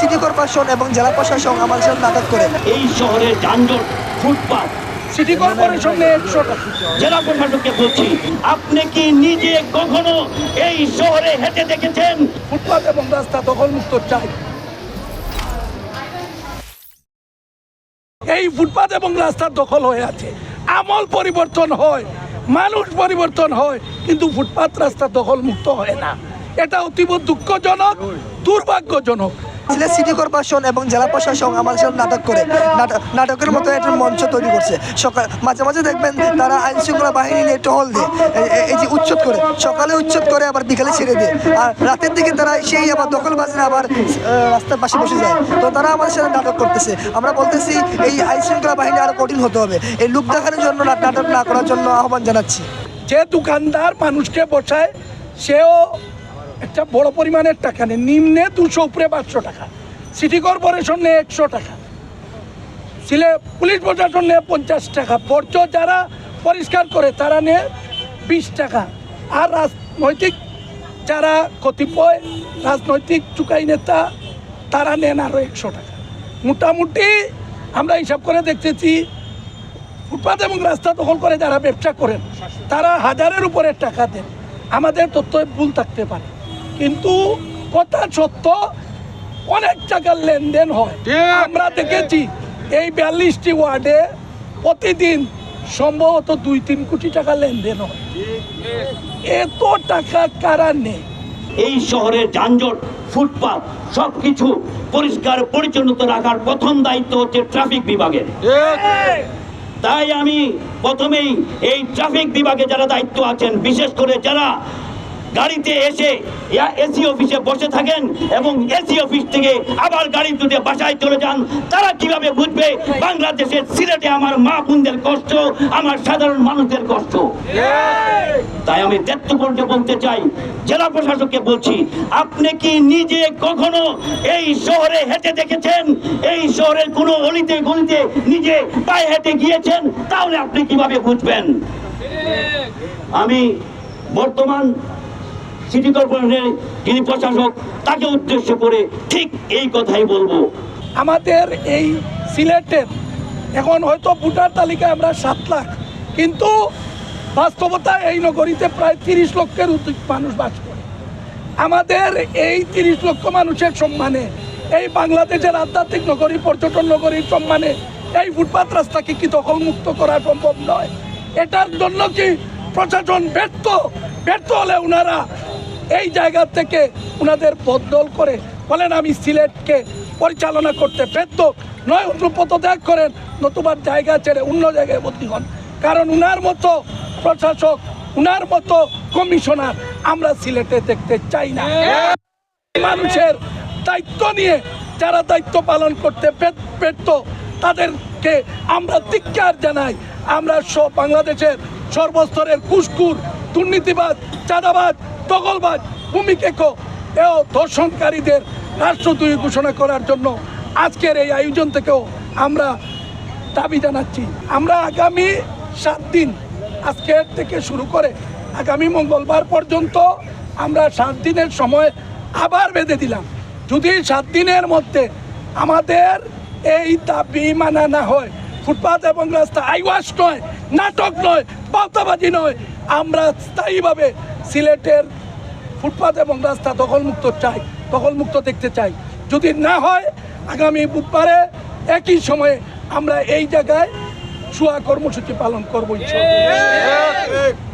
City corporation এবং জেলা প্রশাসন আমার সাথে নাটক করে। এই শহরের যানজট ফুটপাত সিটি কর্পোরেশন নিয়ে একশো টাকা জেলা প্রশাসককে বলছি আপনি কি নিজে কখনো এই শহরে হেঁটে দেখেছেন? ফুটপাত এবং রাস্তা দখলমুক্ত চাই। এই ফুটপাত এবং রাস্তার দখল হয়ে আছে। আমল পরিবর্তন হয় মানুষ পরিবর্তন হয় কিন্তু ফুটপাত রাস্তা দখলমুক্ত হয় না। এটা অতীব দুঃখজনক দুর্ভাগ্যজনক। সিলেট সিটি কর্পোরেশন এবং জেলা প্রশাসন আমাদের সাথে নাটক করে। নাটক- নাটকের মতো একটা মঞ্চ তৈরি করছে। সকাল মাঝে মাঝে দেখবেন তারা আইন শৃঙ্খলা বাহিনী নিয়ে টহল দিয়ে, এই- যে উচ্ছেদ করে, সকালে উচ্ছেদ করে আবার বিকালে ছেড়ে দিয়ে, আর রাতের দিকে তারা সেই আবার দখল বাজে আবার রাস্তার পাশে বসে যায়। তো তারা আমাদের সাথে নাটক করতেছে। আমরা বলতেছি এই আইন শৃঙ্খলা বাহিনী আরও কঠিন হতে হবে। এই লোক দেখানোর জন্য নাটক না করার জন্য আহ্বান জানাচ্ছি। যে দোকানদার মানুষকে বসায়, সেও একটা বড় পরিমাণের টাকা নেয় নিম্নে দুশো, উপরে পাঁচশো টাকা। সিটি কর্পোরেশন নেয় একশো টাকা। সিলে পুলিশ প্রশাসন নেয় পঞ্চাশ টাকা। পর্য যারা পরিষ্কার করে, তারা নেয় বিশ টাকা। আর রাজনৈতিক যারা কতিপয় রাজনৈতিক চুকাই নেতা, তারা নেন আরও একশো টাকা। মোটামুটি আমরা হিসাব করে দেখতেছি, ফুটপাত এবং রাস্তা দখল করে যারা ব্যবসা করেন, তারা হাজারের উপরে টাকা দেন। আমাদের তথ্য ভুল থাকতে পারে। কিন্তু কথা সত্য অনেক টাকার লেনদেন হয়। আমরা দেখেছি এই বিয়াল্লিশটি ওয়ার্ডে প্রতিদিন সম্ভবত দুই তিন কোটি টাকা লেনদেন হয়। এত টাকা কারা নেই এই শহরের যানজট ফুটপাত সবকিছু পরিষ্কার পরিচ্ছন্নতা রাখার প্রথম দায়িত্ব হচ্ছে ট্রাফিক বিভাগের। তাই আমি প্রথমেই এই ট্রাফিক বিভাগে যারা দায়িত্ব আছেন বিশেষ করে যারা গাড়িতে এসে এসি অফিসে বসে থাকেন এবং এসি অফিস থেকে আবার গাড়ি তুলে বাসায় চলে যান। তারা কীভাবে বুঝবে? বাংলাদেশের সিলেটে আমার মা বোনদের কষ্ট, আমার সাধারণ মানুষদের কষ্ট। তাই আমি দায়িত্বপূর্ণ বলতে চাই, জেলা প্রশাসককে বলছি, আপনি কি নিজে কখনো এই শহরে হেঁটে দেখেছেন? এই শহরের কোনো অলিতে গলিতে নিজে পায়ে হেঁটে গিয়েছেন? তাহলে আপনি কীভাবে বুঝবেন? আমি বর্তমান সিটি কর্পোরেশনের যিনি প্রশাসক, তাকে উদ্দেশ্য করে ঠিক এই কথাই বলব। আমাদের এই সিলেটের এখন হয়তো ভোটার তালিকায় আমরা সাত লাখ, কিন্তু বাস্তবতা এই নগরীতে প্রায় তিরিশ লক্ষের মানুষ বাস করে। আমাদের এই তিরিশ লক্ষ মানুষের সম্মানে, এই বাংলাদেশের আধ্যাত্মিক নগরী, পর্যটন নগরীর সম্মানে এই ফুটপাত রাস্তাকে কি দখলমুক্ত করা সম্ভব নয়? এটার জন্য কি প্রশাসন ব্যর্থ? ব্যর্থ হলে ওনারা এই জায়গা থেকে ওনাদের বদল করে বলেন আমি সিলেটকে পরিচালনা করতে ব্যর্থ। নয় অন্য পদত্যাগ করেন, নতুবা জায়গা ছেড়ে অন্য জায়গায় ভর্তি হন। কারণ উনার মতো প্রশাসক, উনার মতো কমিশনার আমরা সিলেটে দেখতে চাই না। মানুষের দায়িত্ব নিয়ে যারা দায়িত্ব পালন করতে ব্যর্থ তাদেরকে আমরা ধিক্কার জানাই। আমরা সব বাংলাদেশের সর্বস্তরের কুসকুর দুর্নীতিবাদ চাঁদাবাদ দখলবাদ ভূমিকেক এও ধর্ষণকারীদের রাষ্ট্রদ্রোহী ঘোষণা করার জন্য আজকের এই আয়োজন থেকেও আমরা দাবি জানাচ্ছি। আমরা আগামী সাত দিন আজকের থেকে শুরু করে আগামী মঙ্গলবার পর্যন্ত আমরা সাত দিনের সময় আবার বেঁধে দিলাম। যদি সাত দিনের মধ্যে আমাদের এই দাবি মানা না হয়, ফুটপাত এবং রাস্তা আইওয়াস নয়, নাটক নয় বার্তাবাজি নয়, আমরা স্থায়ীভাবে সিলেটের ফুটপাত এবং রাস্তা দখলমুক্ত চাই, দখলমুক্ত দেখতে চাই যদি না হয়, আগামী বুধবারে একই সময়ে আমরা এই জায়গায় শুয়া কর্মসূচি পালন করব।